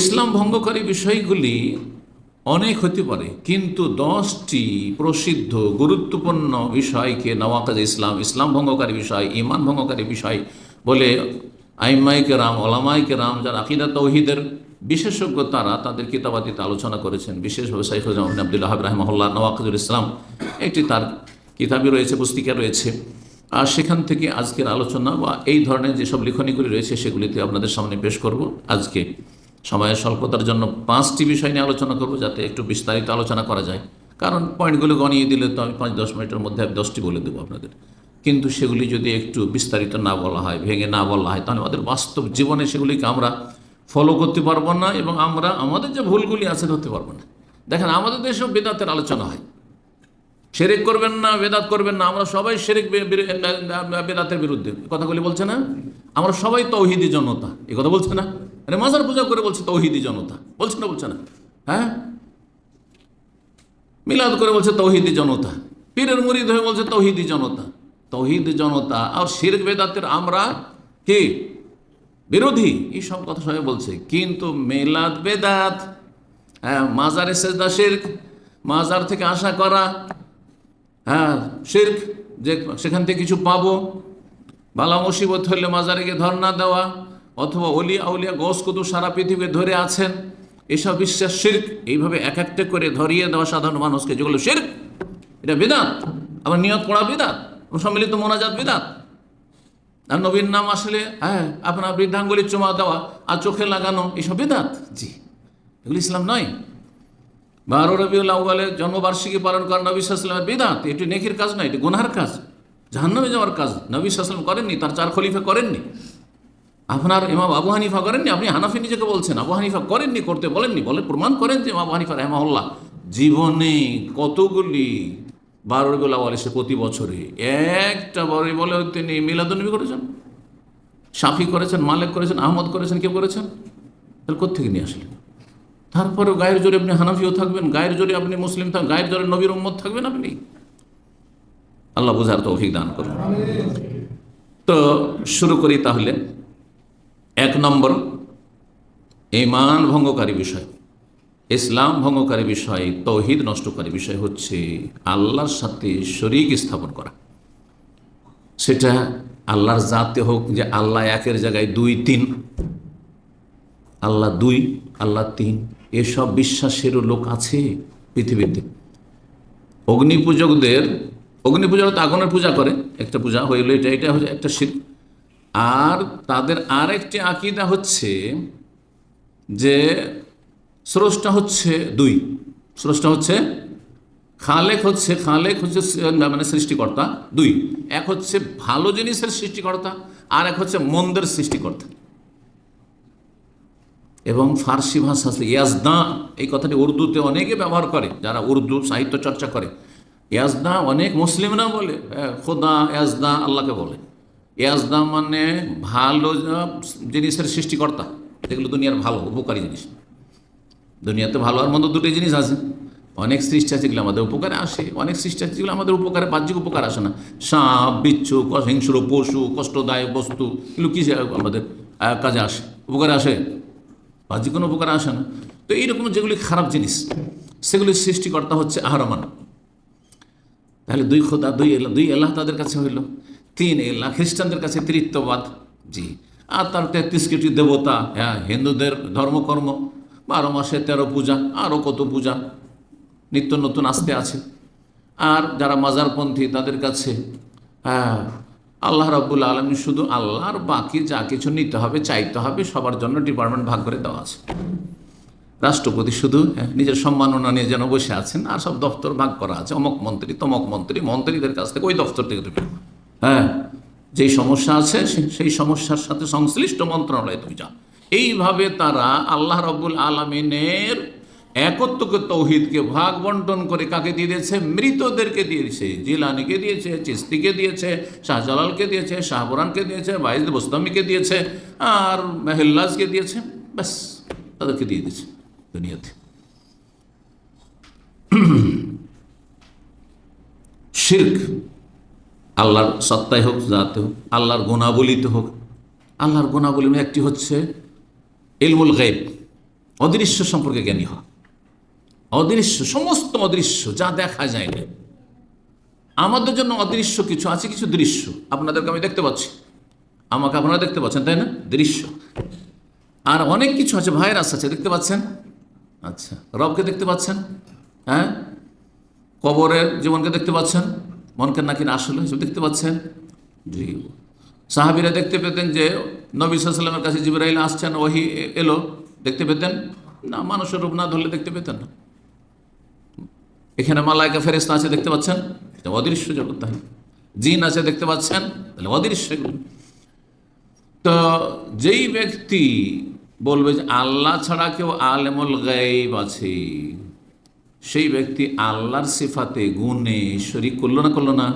ইসলাম ভঙ্গকারী বিষয়গুলি অনেক হতে পারে, কিন্তু দশটি প্রসিদ্ধ গুরুত্বপূর্ণ বিষয়কে নওয়াকাজ ইসলাম ইসলাম ভঙ্গকারী বিষয় ইমান ভঙ্গকারী বিষয় বলে আইমাইকে রাম ওলামাইকে রাম যারা আকিদা তৌহিদের বিশেষজ্ঞ তারা তাদের কিতাবাদিতে আলোচনা করেছেন। বিশেষভাবে সাইফুল আবদুল্লাহ রাহমহল্লা নওয়াকাজুল ইসলাম একটি তার কিতাবই রয়েছে, পুস্তিকা রয়েছে। আর সেখান থেকে আজকের আলোচনা বা এই ধরনের যেসব লিখনীগুলি রয়েছে সেগুলিতে আপনাদের সামনে পেশ করব। আজকে সময়ের স্বল্পতার জন্য পাঁচটি বিষয় নিয়ে আলোচনা করব যাতে একটু বিস্তারিত আলোচনা করা যায়। কারণ পয়েন্টগুলো গনিয়ে দিলে তো আমি পাঁচ দশ মিনিটের মধ্যে আমি দশটি বলে দেবো আপনাদের। কিন্তু সেগুলি যদি একটু বিস্তারিত না বলা হয়, ভেঙে না বলা হয়, তাহলে আমাদের বাস্তব জীবনে সেগুলিকে আমরা ফলো করতে পারব না এবং আমরা আমাদের যে ভুলগুলি আছে ধরতে পারব না। দেখেন, আমাদের দেশেও বেদাতের আলোচনা হয়। সেরেক করবেন না, বেদাত করবেন না, আমরা সবাই সেরেক বেদাতের বিরুদ্ধে। কথাগুলি বলছে না? আমরা সবাই তৌহিদি জনতা। এই কথা বলছে না? আরে মাজার পূজা করে বলছে তৌহিদি জনতা। বলছে না বলছে না। হ্যাঁ? মিলাদ করে বলছে তৌহিদি জনতা। পীরের মুরিদ হয়ে বলছে তৌহিদি জনতা। তৌহিদ জনতা আর শির বেদাতের আমরা কি? বিরোধী। এই সব কথা সবাই বলছে। কিন্তু মেলাদ বেদাত হ্যাঁ মাজারে সেজদা শির্ক, মাজার থেকে আশা করা হ্যাঁ শির্ক, যে সেখান থেকে কিছু পাবো, বালা মুসিবত হলে মাজারে গিয়ে ধর্ণা দেওয়া অথবা অলিয়া আউলিয়া গোস কুতু সারা পৃথিবী ধরে আছেন, এসব বিশ্বাস শির্ক। এইভাবে এক একটা করে ধরিয়ে দেওয়া সাধারণ মানুষকে, যেগুলো শির্ক, এটা বেদাত। আবার নিয়ত পড়া বেদাত, সম্মিলিত মোনাজাত বেদাত। আর নবীর নাম আসলে হ্যাঁ আপনার বৃদ্ধাঙ্গুলি চুমা দেওয়া আর চোখে লাগানো, এসব বেদাত। জি, এগুলো ইসলাম নয়। বারো রবিউল আউ্বালের জন্মবার্ষিকী পালন করা নবী সাল্লামের বেদাত, এটি নেকির কাজ নয়, এটি গুনহার কাজ, জাহান্নামে যাওয়ার কাজ। নবী সাল্লাম করেননি, তার চার খলিফা করেননি। আপনার ইমাম আবু হানিফা করেননি? আপনি হানাফি নিজেকে বলছেন। আবু হানিফা করেননি, করতে বলেননি। বলে প্রমাণ করেন যে আবু হানিফা রহমাউল্লাহ জীবনে কতগুলি বারো রবিউল আউ্বাল এসে প্রতি বছরে? একটা বড় বলে তিনি মিলাদনবী করেছেন। সাফি করেছেন, মালিক করেছেন, আহমদ করেছেন, কেউ করেছেন? তাহলে কোথেকে নিয়ে আসলেন? তারপরেও গায়ের জোরে আপনি হানাফিও থাকবেন, গায়ের জোরে আপনি মুসলিম থাকবেন গায়ের জোরে নবীর উম্মত থাকবেন আপনি? আল্লাহ বুঝার তৌফিক দান করুন। তো শুরু করি তাহলে। এক নম্বর ইমান ভঙ্গকারী বিষয়। ইসলাম ভঙ্গকারী বিষয়, তৌহিদ নষ্টকারী বিষয় হচ্ছে আল্লাহর সাথে শরিক স্থাপন করা। সেটা আল্লাহর জাতে হোক যে আল্লাহ একের জায়গায় দুই, তিন, আল্লাহ দুই, আল্লাহ তিন, এসব বিশ্বাসেরও লোক আছে পৃথিবীতে। অগ্নি পূজকদের অগ্নি পূজা তো আগুনের পূজা করে, একটা পূজা হইল এটা এটা হচ্ছে একটা শির আর তাদের আর একটি আকিদা হচ্ছে যে স্রষ্টা হচ্ছে দুই। স্রষ্টা হচ্ছে খালেক হচ্ছে খালেক হচ্ছে মানে সৃষ্টিকর্তা দুই। এক হচ্ছে ভালো জিনিসের সৃষ্টিকর্তা আর এক হচ্ছে মন্দের সৃষ্টিকর্তা। এবং ফার্সি ভাষা আছে ইয়াজদা এই কথাটি উর্দুতে অনেকে ব্যবহার করে যারা উর্দু সাহিত্য চর্চা করে। ইয়াজদা অনেক মুসলিমরা বলে হ্যাঁ, খোদা ইয়াজদা আল্লাহকে বলে। ইয়াজদা মানে ভালো জিনিসের সৃষ্টিকর্তা। যেগুলো দুনিয়ার ভালো, উপকারী জিনিস। দুনিয়াতে ভালো আর মন্দ দুটোই জিনিস আছে। অনেক সৃষ্টি আছে যেগুলো আমাদের উপকারে আসে। অনেক সৃষ্টি আছে যেগুলো আমাদের উপকারে, বাহ্যিক উপকার আসে না। সাপ, বিচ্ছু হিংস্র, পশু, কষ্টদায়ক বস্তু, এগুলো কী আমাদের কাজে আসে? উপকারে আসে? বাহ্যিক কোনো উপকারে আসে না। তো এইরকম যেগুলি খারাপ জিনিস সেগুলির সৃষ্টিকর্তা হচ্ছে আহরমান। তাহলে দুই খোদা, দুই এলা দুই এলাহ তাদের কাছে হইল। তিন এলাহ খ্রিস্টানদের কাছে তৃত্ববাদ জি। আর তার তেত্রিশ কোটি দেবতা হ্যাঁ হিন্দুদের ধর্মকর্ম বারো মাসে তেরো পূজা আরও কত পূজা নিত্য নতুন আসতে আছে। আর যারা মাজারপন্থী তাদের কাছে হ্যাঁ আল্লাহ রাবুল আলমী শুধু আল্লাহর বাকি যা কিছু নিতে হবে চাইতে হবে সবার জন্য ডিপার্টমেন্ট ভাগ করে দেওয়া আছে। রাষ্ট্রপতি শুধু হ্যাঁ, নিজের সম্মাননা নিয়ে যেন বসে আছেন আর সব দফতর ভাগ করা আছে। অমক মন্ত্রী তমক মন্ত্রী মন্ত্রীদের কাছ থেকে ওই দফতর থেকে হ্যাঁ যেই সমস্যা আছে সেই সমস্যার সাথে সংশ্লিষ্ট মন্ত্রণালয়ে তুমি যাও। এইভাবে তারা আল্লাহ রব্বুল আলমিনের একত্বকে তৌহিদকে ভাগ বন্টন করে কাকে দিয়ে দিয়েছে? মৃতদেরকে দিয়েছে। জিলানিকে দিয়েছে চিস্তিকে দিয়েছে, শাহজালালকে দিয়েছে শাহবরানকে দিয়েছে, বাইজ বোস্তামিকে দিয়েছে, আর মেহল্লাজকে দিয়েছে। ব্যাস, তাদেরকে দিয়ে দিয়েছে দুনিয়াতে। শির্ক। আল্লাহর সত্তায় হোক যাতে হোক, আল্লাহর গুণাবলিতে হোক। আল্লাহর গুণাবলী একটি হচ্ছে ইলমুল গাইব অদৃশ্য সম্পর্কে জ্ঞানী হওয়া। অদৃশ্য, সমস্ত অদৃশ্য, যা দেখা যায় না। আমাদের জন্য অদৃশ্য কিছু আছে, কিছু দৃশ্য। আপনাদেরকে আমি দেখতে পাচ্ছি। আমাকে আপনারা দেখতে পাচ্ছেন, তাই না? দৃশ্য। আর অনেক কিছু আছে, ভাইরাস আছে, দেখতে পাচ্ছেন? আচ্ছা রবকে দেখতে পাচ্ছেন? হ্যাঁ? কবরের জীবনকে দেখতে পাচ্ছেন? মনকে নাকি না আসলে? এসব দেখতে পাচ্ছেন? জি। সাহাবিরা দেখতে পেতেন যে নবী সাল্লামের কাছে জিবরাইল আসছেন, ওহি এলো। দেখতে পেতেন? না, মানুষের রূপ না ধরলে দেখতে পেতেন না। এখানে মালাইকা ফেরেস্তা আছে, দেখতে পাচ্ছেন? অদৃশ্য জগৎ তাই জিন আছে, দেখতে পাচ্ছেন? তাহলে অদৃশ্য তো যেই ব্যক্তি বলবে যে আল্লাহ ছাড়া কেউ আলেমুল গাইব আছে সেই ব্যক্তি আল্লাহর সিফাতে গুণে শরিক করল না করল না?